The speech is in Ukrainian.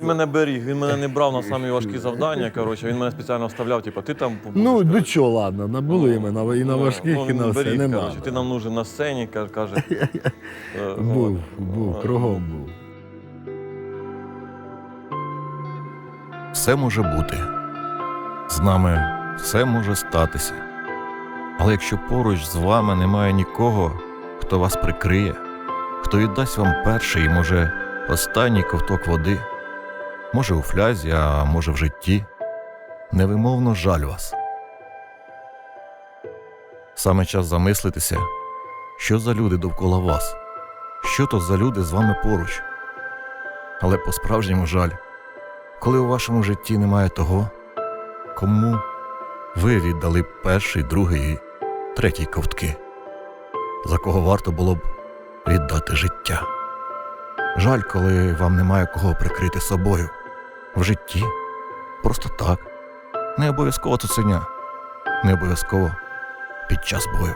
Він мене беріг, він мене не брав на самі важкі завдання. Коротше, він мене спеціально вставляв, типу, ти там побудеш, Ну, ну коротше. чого, ладно, набули ми на, і на важких, Ну, і на все. беріг, Не коротше, надо. Ти нам нужен на сцені, каже. каже. Е, Був, от. був, Е, кругом був. Все може бути. З нами все може статися. Але якщо поруч з вами немає нікого, хто вас прикриє, хто віддасть вам перший, і може, останній ковток води, може у флязі, а може в житті, невимовно жаль вас. Саме час замислитися, що за люди довкола вас, що то за люди з вами поруч. Але по-справжньому жаль, коли у вашому житті немає того, кому ви віддали перший, другий і третій ковтки, за кого варто було б віддати життя. Жаль, коли вам немає кого прикрити собою в житті. Просто так. Не обов'язково цуценя. Не обов'язково під час бою.